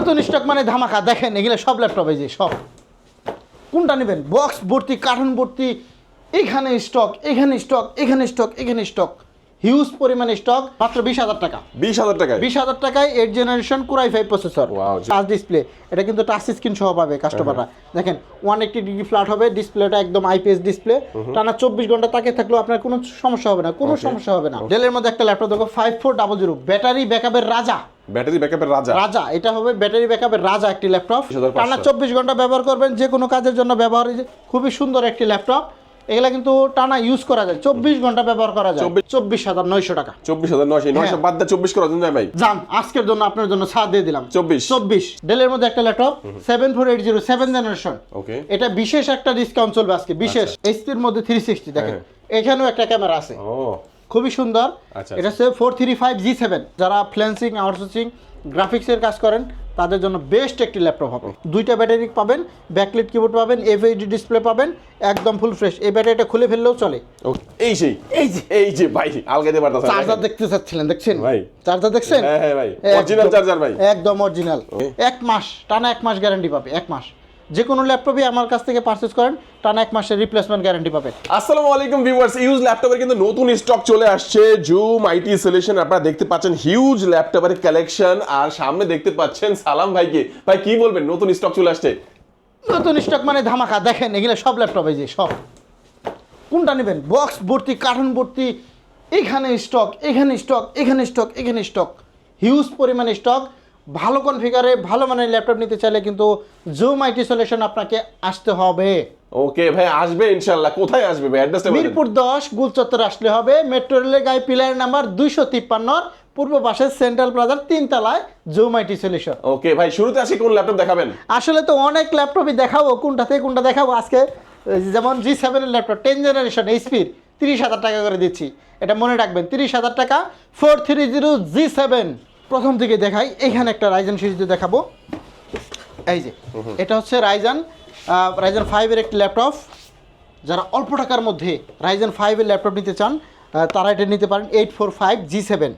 নতুন স্টক মানে ধামাকা দেখেন এগুলো সব ল্যাপটপ যে সব। কোনটা নেবেন? বক্স ভর্তি কার্টুন ভর্তি এখানে স্টক এখানে স্টক এখানে স্টক এখানে স্টক হিউজ পরিমাণে স্টক মাত্র বিশ হাজার টাকা। বিশ হাজার টাকায়? বিশ হাজার টাকায় eight generation core i five processor touch display এটা কিন্তু টাচ স্ক্রিন সহ পাবে কাস্টমাররা দেখেন ওয়ান এইটটি ডিগ্রি ফ্ল্যাট হবে ডিসপ্লেটা একদম আইপিএস ডিসপ্লে টানা চব্বিশ ঘণ্টা তাকে থাকলেও আপনার কোনো সমস্যা হবে না কোনো সমস্যা হবে না। ডেলের মধ্যে একটা ল্যাপটপ দেখো five four double zero battery ব্যাকআপের রাজা। ব্যাটারি ব্যাকআপের রাজা। রাজা এটা হবে ব্যাটারি ব্যাকআপের রাজা একটি ল্যাপটপ। টানা চব্বিশ ঘণ্টা ব্যবহার করবেন যে কোনো কাজের জন্য ব্যবহার খুবই সুন্দর একটি ল্যাপটপ। এগুলা কিন্তু টানা ইউজ করা যায়। চব্বিশ ঘণ্টা ব্যবহার করা যায়। চব্বিশ- হাজার নয়শো টাকা। চব্বিশ হাজার নয়শো নয়শো হ্যাঁ। বাদ দিয়ে চব্বিশ করা যায় ভাই। যান আজকের জন্য আপনার জন্য ছাড় দিয়ে দিলাম। চব্বিশ। চব্বিশ। ডেলের মধ্যে একটা laptop seven four eight zero seven generation okay. এটা বিশেষ একটা ডিসকাউন্ট চলবে আজকে বিশেষ। এইচপির মধ্যে থ্রি সিক্সটি দেখেন। এখানেও একটা ক্যামেরা আছে। খুবই সুন্দর। আচ্ছা, এটা হচ্ছে four three five G seven যারা ফ্লেন্সিং আউটসোর্সিং গ্রাফিক্সের কাজ করেন তাদের জন্য বেস্ট একটি ল্যাপটপ হবে। দুইটা ব্যাটারি পাবেন ব্যাকলিট কিবোর্ড পাবেন এফএইচডি ডিসপ্লে পাবেন একদম ফুল ফ্রেশ এই ব্যাটারিটা খুলে ফেললেও চলে। এই সেই এই যে। এই যে ভাই আলগাতে পারতাম চার্জার দেখতে চাচ্ছিলেন দেখছেন? ভাই। চার্জার দেখছেন? হ্যাঁ, হ্যাঁ, ভাই। Original charger ভাই। একদম অরিজিনাল এক মাস টানা এক মাস গ্যারান্টি পাবে এক মাস। যে কোনো ল্যাপটপই আমার কাছ থেকে পারচেজ করেন টানা এক মাসের রিপ্লেসমেন্ট গ্যারান্টি পাবেন। আসসালামু আলাইকুম ভিউয়ার্স ইউজ ল্যাপটপের কিন্তু নতুন স্টক চলে আসছে জুম আইটি সলিউশন আপনারা দেখতে পাচ্ছেন হিউজ ল্যাপটপের কালেকশন আর সামনে দেখতে পাচ্ছেন সালাম ভাইকে। ভাই কি বলবেন? নতুন স্টক চলে আসছে। নতুন স্টক মানে ধামাকা দেখেন এগুলো সব ল্যাপটপ এই যে সব। কোনটা নেবেন? বক্স ভর্তি কার্টুন ভর্তি এখানে স্টক এখানে স্টক এখানে স্টক এখানে স্টক হিউজ পরিমাণে স্টক ভালো কনফিগারে ভালো মানের ল্যাপটপ নিতে চাইলে কিন্তু জুম আইটি সলিউশন আপনাকে আসতে হবে। ওকে ভাই আসবে ইনশাআল্লাহ। কোথায় আসবে ভাই? অ্যাড্রেসটা মিরপুর দশ গুলচত্বর আসলে হবে। মেট্রো রেলের গায়ে পিলার নাম্বার দুইশো তিপ্পান্নর পূর্ব পাশে সেন্ট্রাল প্লাজার তিনতলায় জুম আইটি সলিউশন ওকে ভাই শুরুতে আসি কোন ল্যাপটপ দেখাবেন? আসলে তো অনেক ল্যাপটপই দেখাবো কোনটা থেকে কোনটা দেখাবো। আজকে যেমন জি সেভেনের ল্যাপটপ টেন জেনারেশন এইচপির তিরিশ হাজার টাকা করে দিচ্ছি। এটা মনে রাখবেন তিরিশ হাজার টাকা four three zero G seven প্রথম থেকে দেখাই এখানে একটা রাইজান সিরিজ দেখাবো। এই যে এটা হচ্ছে রাইজান রাইজান ফাইভের একটি ল্যাপটপ যারা অল্প টাকার মধ্যে রাইজেন ফাইভের ল্যাপটপ নিতে চান তারা এটা নিতে পারেন eight four five G seven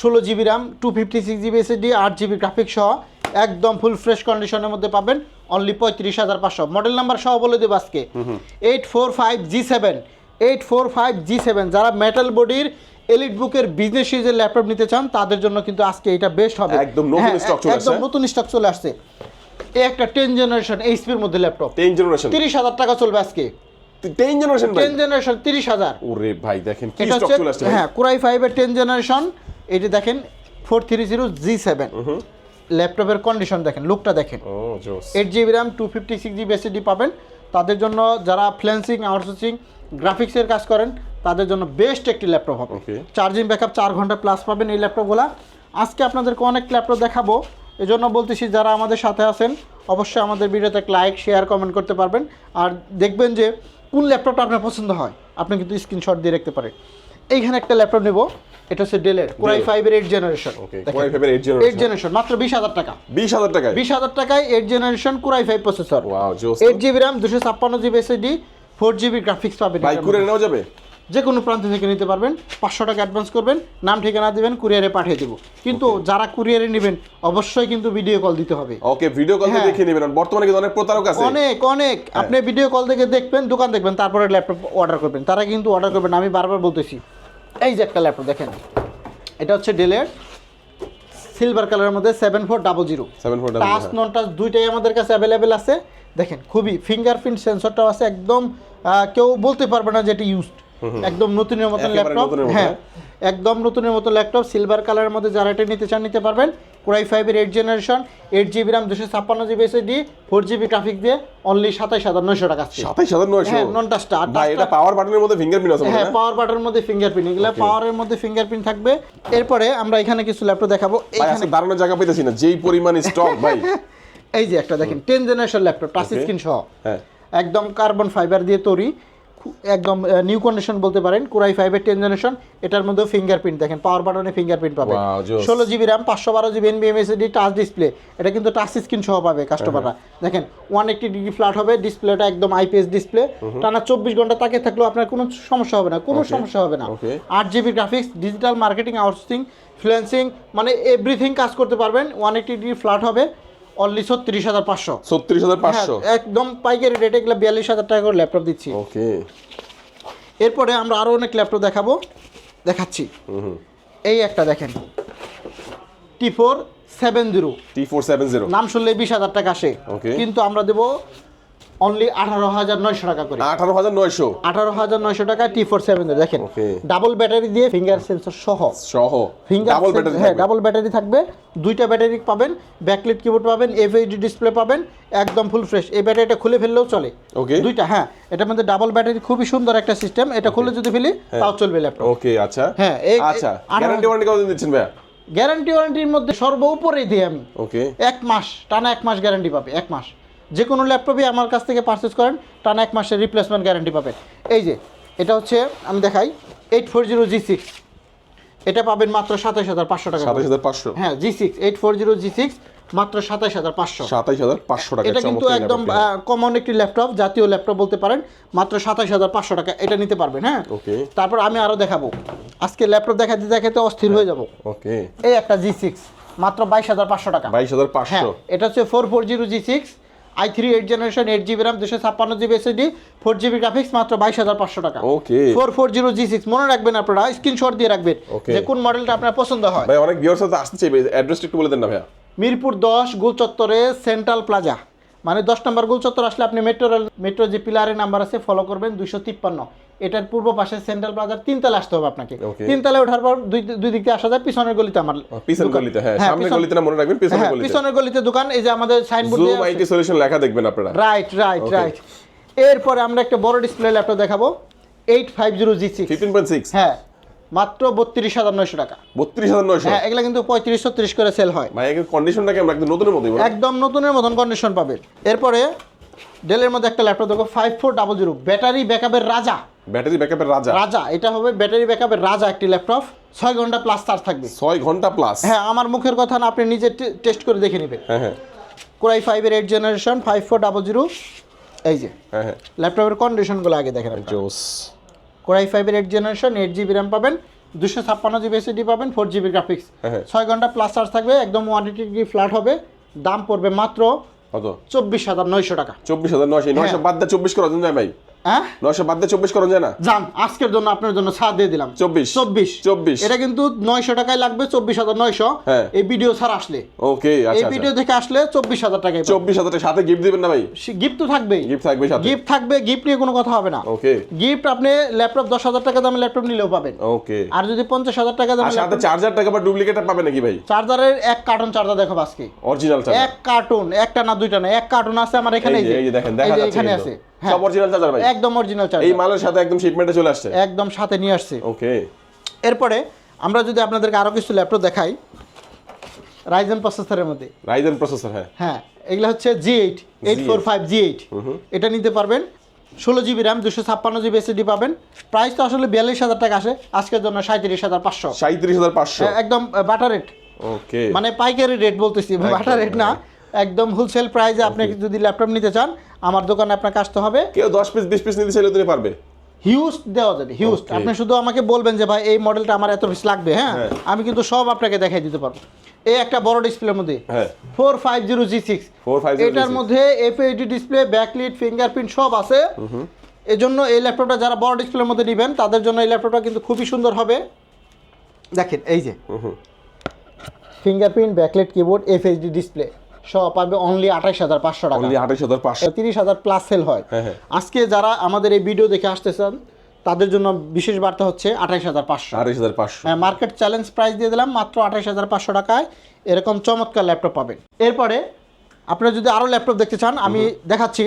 ষোলো GB RAM two fifty six GB SSD আট জিবি গ্রাফিক্স সহ একদম ফুল ফ্রেশ কন্ডিশনের মধ্যে পাবেন। অনলি পঁয়ত্রিশ হাজার পাঁচশো। মডেল নাম্বার সহ বলে দেবো আজকে। Eight four five G seven eight four five G seven যারা মেটাল বডির এলিট বুকের বিজনেস সিরিজের ল্যাপটপ নিতে চান তাদের জন্য কিন্তু আজকে এটা বেস্ট হবে। একদম নতুন হ্যাঁ, stock চলে একদম আসছে। নতুন স্টক চলে আসছে। এই একটা টেন জেনারেশন এইচপি এইচপির মধ্যে ল্যাপটপ টেন জেনারেশন তিরিশ হাজার টাকা চলবে আজকে। টেন জেনারেশন ভাই। টেন জেনারেশন তিরিশ হাজার। ওরে ভাই দেখেন কি স্টক চলে আসছে? হ্যাঁ কুরাই ফাইভের টেন জেনারেশন এটি দেখেন four three zero G seven ল্যাপটপের কন্ডিশন দেখেন লুকটা দেখেন। ও জোস। Eight GB RAM two fifty six GB SSD পাবেন। তাদের জন্য যারা ফ্লেন্সিং আউটসোর্সিং গ্রাফিক্সের কাজ করেন তাদের জন্য বেস্ট একটি ল্যাপটপ হবে. চার্জিং ব্যাকআপ চার ঘণ্টা প্লাস পাবেন এই ল্যাপটপগুলো আজকে আপনাদেরকে অনেক ল্যাপটপ দেখাবো। এজন্য বলতেছি যারা আমাদের সাথে আছেন অবশ্যই আমাদের ভিডিওতে লাইক শেয়ার কমেন্ট করতে পারবেন। আর দেখবেন যে কোন ল্যাপটপটা আপনার পছন্দ হয় আপনি কিন্তু স্ক্রিনশট দিয়ে রাখতে পারেন। এইখানে একটা ল্যাপটপ নেব এটা হচ্ছে ডেলের কোরাই ফাইভের এইট জেনারেশন i5 এর eight generation। এইট জেনারেশন মাত্র বিশ হাজার টাকা। বিশ হাজার টাকায়? বিশ হাজার টাকায় eight generation core i five processor eight GB RAM দুশো ছাপ্পান্ন GB SSD four GB graphics পাবেন এটার কুরিয়ার মধ্যে। নেওয়া যাবে? যে কোনো প্রান্ত থেকে নিতে পারবেন পাঁচশো টাকা অ্যাডভান্স করবেন নাম ঠিকানা দিবেন কুরিয়ারে পাঠিয়ে দেবো। কিন্তু যারা কুরিয়ারে নেবেন অবশ্যই কিন্তু ভিডিও কল দিতে হবে। Okay video call. দেখে নেবেন। বর্তমানে কিন্তু অনেক প্রতারক আছে। অনেক অনেক। হ্যাঁ। আপনি ভিডিও কল থেকে দেখবেন দোকান দেখবেন তারপরে ল্যাপটপ অর্ডার করবেন। তারা কিন্তু অর্ডার করবেন। আমি বারবার বলতেছি এই যে একটা ল্যাপটপ দেখেন। এটা হচ্ছে ডেলের সিলভার কালারের মধ্যে seven four double zero seven four touch non touch দুইটাই আমাদের কাছে অ্যাভেলেবেল আছে। দেখেন খুবই ফিঙ্গারপ্রিন্ট সেন্সরটাও আছে একদম কেউ বলতে পারবে না যে এটি ইউজড একদম নতুনের মতন ল্যাপটপ হ্যাঁ একদম নতুনের মতো ল্যাপটপ সিলভার কালারের মধ্যে যারা এটা নিতে চান নিতে পারবেন। কোরাই ফাইভের eight generation eight GB RAM দুশো ছাপ্পান্ন GB SSD four GB graphic দিয়ে অনলি সাতাইশ হাজার নয়শো টাকা। সাতাইশ হাজার নয়শো? হ্যাঁ নন টাচটা ভাই এটা পাওয়ার বাটনের মধ্যে ফিঙ্গারপ্রিন্ট আছে হ্যাঁ পাওয়ার বাটনের মধ্যে ফিঙ্গারপ্রিন্ট এগুলো পাওয়ারের মধ্যে ফিঙ্গারপ্রিন্ট থাকবে। এরপরে আমরা এখানে কিছু ল্যাপটপ দেখাবো। এখানে দাঁড়ানোর জায়গা পেতেছি না। যেই পরিমাণ স্টক ভাই। এই যে একটা দেখেন ten generation laptop touch. Screen সহ। হ্যাঁ। একদম কার্বন ফাইবার দিয়ে তৈরি। একদম নিউ কন্ডিশন বলতে পারেন কোরাই ফাইভের টেন জেনারেশন এটার মধ্যে ফিঙ্গারপ্রিন্ট দেখেন পাওয়ার বাটনে ফিঙ্গারপ্রিন্ট পাবে। ষোলো জিবি র্যাম পাঁচশো বারো জিবি এনবিএমএসডি টাচ ডিসপ্লে এটা কিন্তু টাচ স্ক্রিন সহ পাবে কাস্টমাররা দেখেন ওয়ান এইটি ডিগ্রি ফ্ল্যাট হবে ডিসপ্লেটা একদম আইপিএস ডিসপ্লে টানা চব্বিশ ঘণ্টা তাকে থাকলেও আপনার কোনো সমস্যা হবে না কোনো সমস্যা হবে না। আট GB graphics digital marketing outsourcing freelancing মানে এভরিথিং কাজ করতে পারবেন ওয়ান এইটি ডিগ্রি ফ্ল্যাট হবে। অনলি ছত্রিশ হাজার পাঁচশো। ছত্রিশ হাজার পাঁচশো? হ্যাঁ, একদম পাইকারি রেটে এগুলো বিয়াল্লিশ হাজার টাকা করে ল্যাপটপ দিচ্ছি। ওকে। এরপরে আমরা আরও অনেক ল্যাপটপ দেখাবো। দেখাচ্ছি। এই একটা দেখেন। T four seven zero T four seven zero নাম শুনলে বিশ হাজার টাকা আসে. কিন্তু আমরা দেবো অনলি আঠারো হাজার নয়শো টাকা করে। আঠারো হাজার নয়শো। আঠারো হাজার নয়শো টাকা টি ফোর সেভেন দেখেন। ডাবল ব্যাটারি দিয়ে ফিঙ্গার সেন্সর সহ। সহ। ফিঙ্গার ডাবল ব্যাটারি হ্যাঁ ডাবল ব্যাটারি থাকবে। দুইটা ব্যাটারি পাবেন ব্যাকলিট কিবোর্ড পাবেন এফএইচডি ডিসপ্লে পাবেন একদম ফুল ফ্রেশ এই ব্যাটারিটা খুলে ফেললেও চলে। Okay. দুইটা হ্যাঁ এটার মধ্যে ডাবল ব্যাটারি খুবই সুন্দর একটা সিস্টেম এটা খুলে যদি ফেলি তাও চলবে ল্যাপটপ ওকে আচ্ছা। হ্যাঁ, আচ্ছা গ্যারান্টি ওয়ারেন্টি কতদিন দিচ্ছেন ভাইয়া? গ্যারান্টি ওয়ারেন্টির মধ্যে সর্বোপরে দিই আমি। ওকে এক মাস টানা এক মাস গ্যারান্টি পাবে এক মাস। যে কোনো ল্যাপটপই আমার কাছ থেকে পারচেস করেন টানা এক মাসের রিপ্লেসমেন্ট গ্যারান্টি পাবেন। এই যে এটা হচ্ছে আমি দেখাই eight four zero G six এটা পাবেন মাত্র সাতাশ হাজার পাঁচশো টাকা সাতাশ হাজার পাঁচশো? হ্যাঁ G six eight four zero G six মাত্র সাতাশ হাজার পাঁচশো। সাতাইশ হাজার পাঁচশো টাকা এটা কিন্তু একদম কমন একটি ল্যাপটপ জাতীয় ল্যাপটপ বলতে পারেন মাত্র সাতাশ হাজার পাঁচশো টাকা এটা নিতে পারবেন হ্যাঁ? Okay. তারপর আমি আরও দেখাবো। আজকে ল্যাপটপ দেখাতে দেখাতে অস্থির হয়ে যাব। ওকে। এই একটা জি সিক্স মাত্র বাইশ হাজার পাঁচশো টাকা। বাইশ হাজার হ্যাঁ পাঁচশো এটা হচ্ছে four four zero G six i three eight generation eight GB RAM দুশো ছাপ্পান্ন GB SSD four GB graphics মাত্র বাইশ হাজার পাঁচশো টাকা। Okay four four zero G six মনে রাখবেন আপনারা স্ক্রিনশট দিয়ে রাখবেন. যে কোন মডেলটা আপনার পছন্দ হয়। ভাই অনেক ভিউয়ার্স আসতে চাইবে অ্যাড্রেসটা একটু বলে দেন না ভাইয়া। মিরপুর দশ গোল চত্বরে সেন্ট্রাল প্লাজা মানে দশ নম্বর গোল চত্বর আসলে আপনি মেট্রো মেট্রো যে পিলারের নাম্বার আছে ফলো করবেন দুশো তিপ্পান্ন। এটার পূর্ব পাশে সেন্ট্রাল প্লাজার তিনতলা আসতে হবে আপনাকে. তিনতলায় ওঠার পর দুই দুই দিক দিয়ে আসা যায় পিছনের গলিতে আমার পিছন দোকান। গলিতে হ্যাঁ সামনের গলিতে না মনে রাখবেন পিছনের হ্যাঁ গলিতে। পিছনের গলিতে দোকান এই যে আমাদের সাইনবোর্ড জুম আইটি সলিউশন লেখা দেখবেন আপনারা। Right right. রাইট এরপরে আমরা একটা বড় ডিসপ্লে ল্যাপটপ দেখাবো। Eight five zero G six fifteen point six হ্যাঁ মাত্র বত্রিশ হাজার নয়শো টাকা। বত্রিশ হাজার নয়শো? হ্যাঁ এগুলো কিন্তু পঁয়ত্রিশ ছত্রিশ করে সেল হয়। ভাই এর কন্ডিশনটা কেমন একদম নতুনের মতোই একদম নতুনের মতন কন্ডিশন পাবে। এরপরে ডেলের মধ্যে একটা ল্যাপটপ দেখো five four double zero battery ব্যাকআপের রাজা। ব্যাটারি ব্যাকআপের রাজা? রাজা এটা হবে ব্যাটারি ব্যাকআপের রাজা একটি ল্যাপটপ ছয় ঘণ্টা প্লাস চার্জ থাকবে। ছয় ঘণ্টা প্লাস হ্যাঁ আমার মুখের কথা না আপনি নিজে টেস্ট করে দেখে নেবেন। হ্যাঁ হ্যাঁ। কোরাই ফাইভের eight generation five four double zero এই যে হ্যাঁ হ্যাঁ। ল্যাপটপের কন্ডিশনগুলো আগে দেখেন। জোস। কোরাই ফাইভের eight generation eight GB RAM পাবেন দুশো ছাপ্পান্ন জিবি এসিডি পাবেন ফোর জিবি গ্রাফিক্স। ছয় ঘণ্টা প্লাস চার্জ থাকবে একদম ওয়ান এইটি ডিগ্রি ফ্ল্যাট হবে দাম পড়বে মাত্র কত চব্বিশ হাজার নয়শো টাকা চব্বিশ হাজার নয়শো নয়শো হ্যাঁ। বাদ দা চব্বিশ করে ভাই হ্যাঁ? নয়শো বাদ দিয়ে চব্বিশ করা যায় না। যান আজকের জন্য আপনার জন্য ছাড় দিয়ে দিলাম। চব্বিশ। চব্বিশ। চব্বিশ। এটা কিন্তু নয়শো টাকায় লাগবে চব্বিশ হাজার নয়শো। হ্যাঁ। এই ভিডিও ছাড় আসলে। ওকে এই আচ্ছা। ভিডিও আচ্ছা থেকে আসলে চব্বিশ হাজার টাকায় চব্বিশ হাজার টাকা সাথে গিফট দিবেন না ভাই? গিফট তো থাকবেই। গিফট থাকবে গিফট থাকবে গিফট নিয়ে কোনো কথা হবে না। ওকে গিফট আপনি ল্যাপটপ দশ হাজার টাকা দামের ল্যাপটপ নিলেও পাবেন। ওকে আর যদি পঞ্চাশ হাজার টাকা দামের সাথে চার্জার টাকা বা ডুপ্লিকেট পাবে নাকি ভাই? চার্জারের এক কার্টন চার্জার দেখো আজকে। অরিজিনাল এক কার্টুন একটা না দুইটা না এক কার্টুন আছে আমার এখানে এই যে দেখেন দেখা যাচ্ছে এখানে আছে। সব অরিজিনাল চার্জার ভাই? একদম অরিজিনাল এই মালের সাথে একদম শিপমেন্টে চলে আসছে? একদম সাথে নিয়ে আসছে। ওকে এরপরে আমরা যদি আপনাদেরকে আরও কিছু ল্যাপটপ দেখাই রাইজেন প্রসেসরের মধ্যে। রাইজেন প্রসেসর হ্যাঁ। হ্যাঁ এগুলো হচ্ছে G eight eight four five G eight এটা নিতে পারবেন ষোলো জিবি র্যাম দুশো ছাপ্পান্ন জিবি এসএসডি পাবেন। প্রাইস তো আসলে বিয়াল্লিশ হাজার টাকা আসে আজকের জন্য সাঁত্রিশ হাজার পাঁচশো। সাঁত্রিশ হাজার পাঁচশো। একদম বাটার রেট ওকে মানে পাইকারি রেট বলতেছি বাটার রেট না। একদম হোলসেল প্রাইসে আপনি যদি ল্যাপটপ নিতে চান আমার দোকানে আপনাকে আসতে হবে। কেউ দশ পিস বিশ পিস নিতে চাইলে তুমি পারবে। হিউজ দেওয়া যাবে হিউজ আপনি শুধু আমাকে বলবেন যে ভাই এই মডেলটা আমার এত পিস লাগবে হ্যাঁ? হ্যাঁ। আমি কিন্তু সব আপনাকে দেখাই দিতে পারব। এই একটা বড় ডিসপ্লের মধ্যে। হ্যাঁ। Four five zero G six এটার মধ্যে এফএইচডি ডিসপ্লে ব্যাকলিট ফিঙ্গারপ্রিন্ট সব আছে। এজন্য এই ল্যাপটপটা যারা বড় ডিসপ্লের মধ্যে নেবেন তাদের জন্য এই ল্যাপটপটা কিন্তু খুবই সুন্দর হবে। দেখেন এই যে। Fingerprint backlit keyboard FHD display সব পাবে অনলি আঠাশ হাজার পাঁচশো টাকা। অনলি আঠাশ হাজার পাঁচশো। তিরিশ হাজার প্লাস সেল হয়। হ্যাঁ, হ্যাঁ। আজকে যারা আমাদের এই ভিডিও দেখে আসতেছেন তাদের জন্য বিশেষ বার্তা হচ্ছে আঠাইশ হাজার পাঁচশো। আঠাশ হাজার পাঁচশো। হ্যাঁ মার্কেট চ্যালেঞ্জ প্রাইস দিয়ে দিলাম মাত্র আঠাইশ হাজার পাঁচশো টাকায়। এরকম চমৎকার ল্যাপটপ পাবেন। এরপরে আপনারা যদি আরও ল্যাপটপ দেখতে চান আমি দেখাচ্ছি।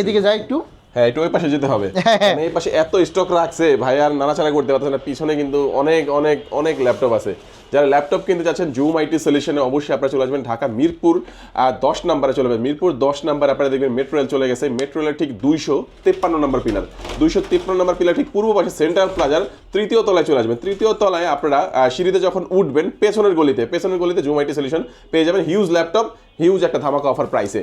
এদিকে যাই একটু। হ্যাঁ একটু ওই পাশে যেতে হবে। হ্যাঁ। মানে এই পাশে এত স্টক রাখছে ভাই আর নাড়াচাড়া করতে পারতেছে না। পিছনে কিন্তু অনেক অনেক অনেক ল্যাপটপ আছে। যারা ল্যাপটপ কিনতে চাচ্ছেন জুম আইটি সলিউশনে অবশ্যই আপনারা চলে আসবেন ঢাকা মিরপুর দশ নাম্বারে চলে যাবেন মিরপুর দশ নাম্বার আপনারা দেখবেন মেট্রো রেল চলে গেছে। মেট্রো রেলের ঠিক দুইশো তেপ্পান্ন নম্বর পিলার দুইশো তিপ্পান্ন নম্বর পিলার ঠিক পূর্ব পাশে সেন্ট্রাল প্লাজার তৃতীয় তলায় চলে আসবেন। তৃতীয় তলায় আপনারা সিঁড়িতে যখন উঠবেন পেছনের গলিতে পেছনের গলিতে জুম আইটি সলিউশন পেয়ে যাবেন। হিউজ ল্যাপটপ হিউজ একটা ধামাকা অফার প্রাইসে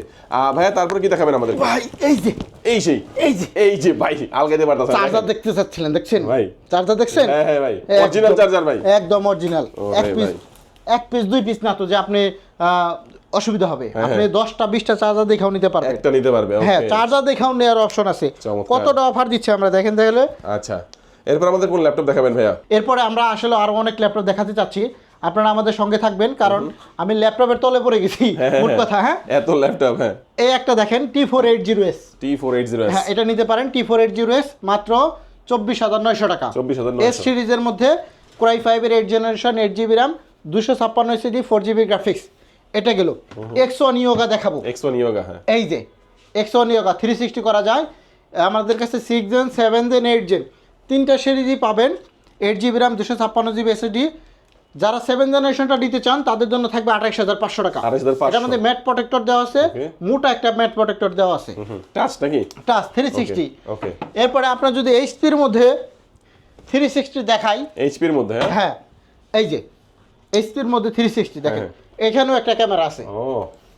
ভাইয়া তারপরে কি দেখাবেন আমাদের ভাই এই যে। এই সেই। এই যে। এই যে ভাই আলগাইতে পারতাছেন। চার্জার দেখতে চাচ্ছিলেন দেখছেন? ভাই। চার্জার দেখছেন? হ্যাঁ, হ্যাঁ, ভাই। Original charger, ভাই। একদম অরিজিনাল এক পিস এক পিস দুই পিস না তো যে আপনি অসুবিধা হবে। হ্যাঁ, আপনি দশটা বিশটা চার্জার দেখাও নিতে পারবেন। একটা নিতে পারবে হ্যাঁ চার্জার দেখাও নেওয়ার অপশন আছে। কতটা অফার দিচ্ছে আমরা দেখেন তাহলে? আচ্ছা। এরপর আমাদের কোন ল্যাপটপ দেখাবেন ভাইয়া? এরপরে আমরা আসলে আরও অনেক ল্যাপটপ দেখাতে চাচ্ছি। আপনারা আমাদের সঙ্গে থাকবেন কারণ আমি ল্যাপটপের তলে পড়ে গেছি। মোট কথা হ্যাঁ? এত ল্যাপটপ হ্যাঁ। এই একটা দেখেন T four eight zero S T four eight zero হ্যাঁ এটা নিতে পারেন T four eight zero S মাত্র চব্বিশ হাজার নয়শো টাকা। 24,900 এস সিরিজের মধ্যে ক্রাই ফাইভের eight generation eight GB RAM দুশো ছাপ্পান্ন সিডি ফোর জিবি গ্রাফিক্স এটা গেল। এক্স ওয়ান ইয়োগা দেখাবো। এক্স ওয়ান ইয়োগা হ্যাঁ। এই যে X one Yoga three sixty করা যায়। আমাদের কাছে six gen seven gen eight gen তিনটা সিরিজই পাবেন এইট জিবি র্যাম দুশো ছাপ্পান্ন জিবি এসএসডি যারা সেভেন জেনারেশনটা নিতে চান তাদের জন্য থাকবে আঠাইশ হাজার পাঁচশো টাকা। 28,500 এটার মধ্যে ম্যাট প্রোটেক্টর দেওয়া আছে। মোটা একটা ম্যাট প্রোটেক্টর দেওয়া আছে। টাচ নাকি? টাচ থ্রি সিক্সটি ওকে এরপরে আপনার যদি এইচপির মধ্যে থ্রি সিক্সটি দেখাই। এইচপির মধ্যে হ্যাঁ? হ্যাঁ এই যে এইচপির মধ্যে থ্রি সিক্সটি দেখেন। হ্যাঁ। এখানেও একটা ক্যামেরা আছে। ও।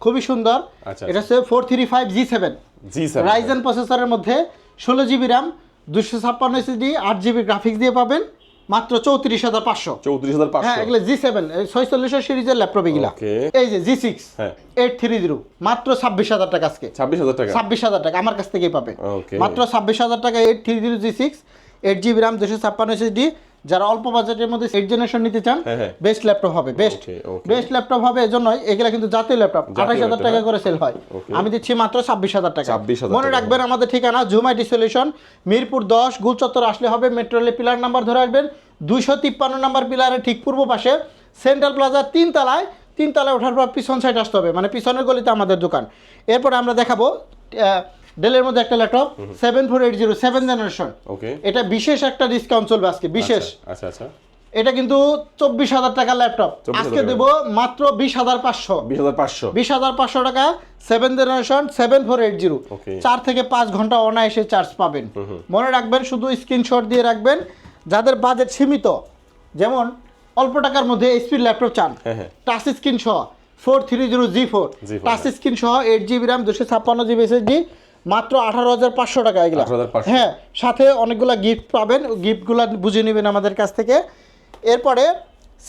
খুবই সুন্দর। আচ্ছা, এটা হচ্ছে four three five G seven G sir Ryzen প্রসেসরের মধ্যে ষোলো জিবি র্যাম দুশো ছাপ্পান্ন এসএসডি আট জিবি গ্রাফিক্স দিয়ে পাবেন। মাত্র চৌত্রিশ হাজার পাঁচশো। চৌত্রিশ হাজার হ্যাঁ পাঁচশো এগুলো জি সেভেন ছয়চল্লিশের সিরিজের ল্যাপটপ এগুলা। এই যে জি সিক্স হ্যাঁ। এইট থ্রি জিরো মাত্র ছাব্বিশ হাজার টাকা আজকে। ছাব্বিশ হাজার টাকা। ছাব্বিশ হাজার টাকা আমার কাছ থেকেই পাবে। মাত্র ছাব্বিশ হাজার টাকা eight three zero G six eight GB RAM দুশো ছাপ্পান্ন এসএসডি যারা অল্প বাজেটের মধ্যে এইট জেনারেশন নিতে চান হ্যাঁ, হ্যাঁ। বেস্ট ল্যাপটপ হবে বেস্ট. বেস্ট ল্যাপটপ হবে এজন্যই এগুলা কিন্তু জাতীয় ল্যাপটপ আঠাশ হাজার টাকা হ্যাঁ। করে সেল হয়। আমি দিচ্ছি মাত্র ছাব্বিশ হাজার টাকা। 26,000 মনে রাখবেন আমাদের ঠিকানা জুমাইটি সলিউশন মিরপুর দশ গুলচত্বর আসলে হবে মেট্রো রেলের পিলার নাম্বার ধরে আসবেন দুইশো তিপ্পান্ন নাম্বার পিলারের ঠিক পূর্ব পাশে সেন্ট্রাল প্লাজার তিন তলায় তিন তলায় ওঠার পর পিছন সাইড আসতে হবে মানে পিছনের গলিতে আমাদের দোকান। এরপরে আমরা দেখাবো আহ, ডেলের মধ্যে একটা laptop seven four eight zero seven generation okay এটা বিশেষ একটা ডিসকাউন্ট চলবে আজকে বিশেষ। আচ্ছা আচ্ছা এটা কিন্তু চব্বিশ হাজার টাকার ল্যাপটপ আজকে দেবো মাত্র বিশ হাজার পাঁচশো। বিশ হাজার পাঁচশো। বিশ হাজার পাঁচশো টাকা seven generation seven four eight zero. চার থেকে পাঁচ ঘণ্টা অনায়াসে চার্জ পাবেন। মনে রাখবেন শুধু স্ক্রিনশট দিয়ে রাখবেন যাদের বাজেট সীমিত যেমন অল্প টাকার মধ্যে এইচপির ল্যাপটপ চান হ্যাঁ, হ্যাঁ। টাচ স্ক্রিন সহ four three zero G four G4, touch হ্যাঁ। স্ক্রিন সহ এইট জিবি র্যাম দুশো ছাপ্পান্ন জিবি এসএসডি মাত্র আঠারো হাজার পাঁচশো টাকা এগুলো। হ্যাঁ সাথে অনেকগুলো গিফট পাবেন গিফটগুলো বুঝে নেবেন আমাদের কাছ থেকে। এরপরে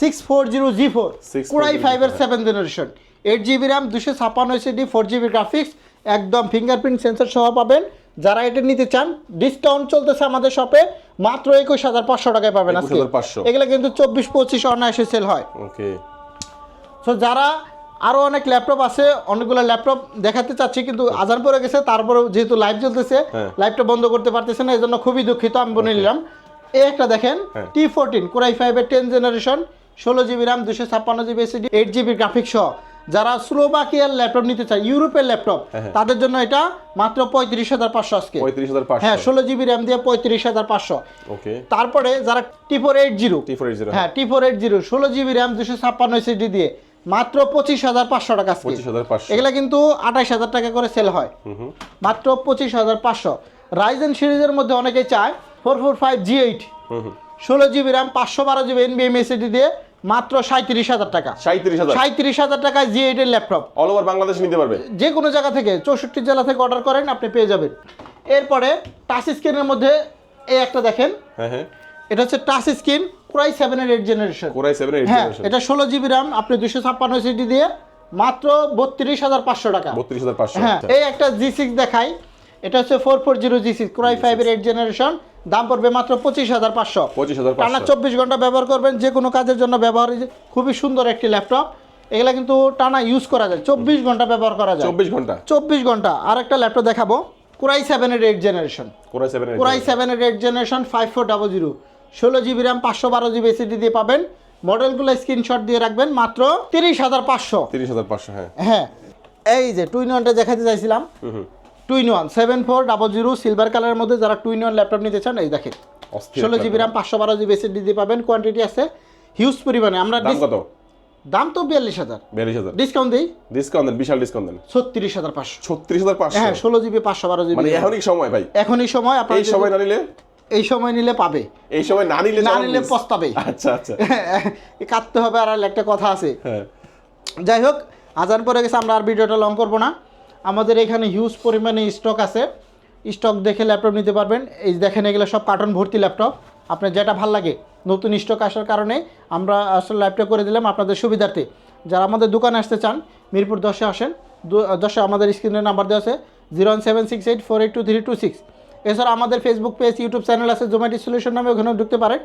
six four zero G four 640 core i ফাইভের seven generation eight GB RAM দুশো ছাপ্পান্ন এসিডি ফোর জিবি গ্রাফিক্স একদম ফিঙ্গারপ্রিন্ট সেন্সর সহ পাবেন। যারা এটা নিতে চান ডিসকাউন্ট চলতেছে আমাদের শপে মাত্র একুশ হাজার পাঁচশো টাকায় পাবেন আজকে। 21,500 এগুলো কিন্তু চব্বিশ পঁচিশ অনায়াসে সেল হয়। ওকে সো যারা আরও অনেক ল্যাপটপ আছে অনেকগুলো ল্যাপটপ দেখাতে চাচ্ছি কিন্তু আজান পড়ে গেছে তারপরেও যেহেতু লাইভ চলতেছে হ্যাঁ। লাইভটা বন্ধ করতে পারতেছে না এই জন্য খুবই দুঃখিত আমি বলে নিলাম। এই একটা দেখেন হ্যাঁ। টি ফোরটিন কোরাই ফাইভের টেন জেনারেশন ষোলো জিবি র্যাম দুশো ছাপ্পান্ন GB SSD eight GB graphics সহ। যারা স্লোভাকিয়ার ল্যাপটপ নিতে চায় ইউরোপের ল্যাপটপ হ্যাঁ, হ্যাঁ। তাদের জন্য এটা মাত্র পঁয়ত্রিশ হাজার পাঁচশো আজকে। হ্যাঁ ষোলো জিবি র্যাম দিয়ে পঁয়ত্রিশ হাজার পাঁচশো। তারপরে যারা T four eight zero T four eight zero হ্যাঁ টি ফোর এইট জিরো ষোলো জিবি র্যাম দুশো ছাপ্পান্ন এসিডি দিয়ে মাত্র পঁচিশ হাজার পাঁচশো টাকা পঁচিশ হাজার পাঁচশো। এগুলা কিন্তু আঠাইশ হাজার টাকা করে সেল হয়। মাত্র পঁচিশ হাজার পাঁচশো। রাইজেন সিরিজের মধ্যে অনেকেই চায় four four five G eight ষোলো জিবি র্যাম পাঁচশো বারো জিবি এনবিএম এসিডি দিয়ে মাত্র সাঁত্রিশ হাজার টাকা। সাঁত্রিশ হাজার। সাঁত্রিশ হাজার টাকায় জি এইটের ল্যাপটপ অল ওভার বাংলাদেশ নিতে পারবে। যে কোনো জায়গা থেকে চৌষট্টি জেলা থেকে অর্ডার করেন আপনি পেয়ে যাবেন। এরপরে টাচ স্ক্রিনের মধ্যে এই একটা দেখেন। হ্যাঁ হ্যাঁ। এটা হচ্ছে টাচ স্ক্রিন প্রায় সেভেনের eight generation core i seven eight হ্যাঁ জেনারেশন এটা ষোলো জিবি র্যাম আপনি দুশো ছাপ্পান্ন সিডি দিয়ে মাত্র বত্রিশ হাজার পাঁচশো টাকা। বত্রিশ হাজার পাঁচশো। হ্যাঁ এই একটা জি সিক্স দেখাই। এটা হচ্ছে four four zero G six core i ফাইভের এইট জেনারেশন দাম পড়বে মাত্র পঁচিশ হাজার পাঁচশো। পঁচিশ হাজার টানা চব্বিশ ঘণ্টা ব্যবহার করবেন যে কোনো কাজের জন্য ব্যবহার খুবই সুন্দর একটি ল্যাপটপ এগুলা কিন্তু টানা ইউজ করা যায় চব্বিশ ঘণ্টা ব্যবহার করা যায়। চব্বিশ ঘণ্টা। চব্বিশ ঘণ্টা। আর একটা ল্যাপটপ দেখাবো কুরাই সেভেনের eight generation core i seven core i সেভেনের eight generation five four double zero ষোলো জিবি র্যাম পাঁচশো বারো জিবি এসিডি দিয়ে পাবেন। মডেলগুলো স্ক্রিনশট দিয়ে রাখবেন মাত্র তিরিশ হাজার পাঁচশো। তিরিশ হাজার পাঁচশো হ্যাঁ। হ্যাঁ। এই যে টুইন ওয়ানটা দেখাতে চাইছিলাম। Two in one seven four double zero silver কালারের মধ্যে যারা টু ইন ওয়ান ল্যাপটপ নিতে চান এই দেখেন। ষোলো জিবি র্যাম পাঁচশো বারো জিবি এসএসডি দিয়ে পাবেন। কোয়ান্টিটি আছে হিউজ পরিমাণে। আমরা দাম কত? দাম তো বিয়াল্লিশ হাজার। বিয়াল্লিশ হাজার। ডিসকাউন্ট দিই? ডিসকাউন্ট দেন বিশাল ডিসকাউন্ট দেন। ছত্রিশ হাজার পাঁচশো। ছত্রিশ হাজার পাঁচশো? হ্যাঁ ষোলো জিবি পাঁচশো বারো জিবি মানে এখনই সময় ভাই। এখনই সময় আপনার এই সময় না নিলে এই সময় নিলে পাবে। এই সময় না নিলে না নিলে পস্তাবে। আচ্ছা আচ্ছা। কাটতে হবে আর একটা কথা আছে। হ্যাঁ। যাই হোক আজান পরে গেছে আমরা আর ভিডিওটা লং করব না। আমাদের এখানে হিউজ পরিমাণে স্টক আছে। স্টক দেখে ল্যাপটপ নিতে পারবেন। এই দেখেন এগুলো সব কার্টন ভর্তি ল্যাপটপ আপনার যেটা ভালো লাগে নতুন স্টক আসার কারণে আমরা আসলে ল্যাপটপ করে দিলাম আপনাদের সুবিধার্থে। যারা আমাদের দোকানে আসতে চান মিরপুর দশে আসেন। দশে আমাদের স্ক্রিনের নাম্বার দেওয়া আছে zero one seven six eight four eight two three two six এছাড়া আমাদের ফেসবুক পেজ ইউটিউব চ্যানেল আছে জোম্যাটো সলিউশন নামে ওখানেও ঢুকতে পারেন।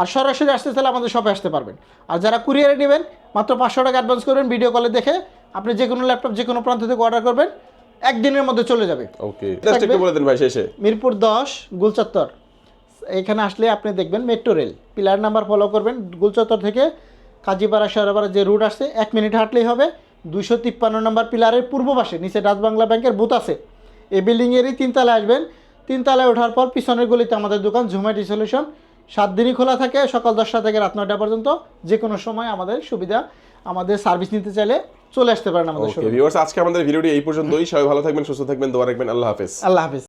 আর সরাসরি আসতে চাইলে আমাদের শপে আসতে পারবেন। আর যারা কুরিয়ারে নেবেন মাত্র পাঁচশো টাকা অ্যাডভান্স করবেন ভিডিও কলে দেখে আপনি যে কোনো ল্যাপটপ যে কোনো প্রান্ত থেকে অর্ডার করবেন একদিনের মধ্যে চলে যাবে। ওকে বলে দেন ভাই শেষে। মিরপুর দশ গুলচত্বর। এখানে আসলে আপনি দেখবেন metro rail pillar number follow করবেন গুলচত্বর থেকে কাজীপাড়া শেরাপাড়া যে রুট আসছে এক মিনিট হাঁটলেই হবে। দুশো তিপ্পান্ন নম্বর পিলারের পূর্ব পাশে নিচে ডাচবাংলা ব্যাংকের বুথ আছে। এই বিল্ডিংয়েরই তিনতলায় আসবেন। তিনতলায় ওঠার পর পিছনের গলিতে আমাদের দোকান ঝুমাটি সলিউশন সাত দিনই খোলা থাকে সকাল দশটা থেকে রাত নয়টা পর্যন্ত। যে কোনো সময় আমাদের সুবিধা আমাদের সার্ভিস নিতে চাইলে চলে আসতে পারেন আমাদের ভিউয়ার্স আজকে আমাদের ভিডিওটি এই পর্যন্তই। সবাই ভালো থাকবেন সুস্থ থাকবেন দোয়া রাখবেন। আল্লাহ হাফিজ। আল্লাহ হাফিজ।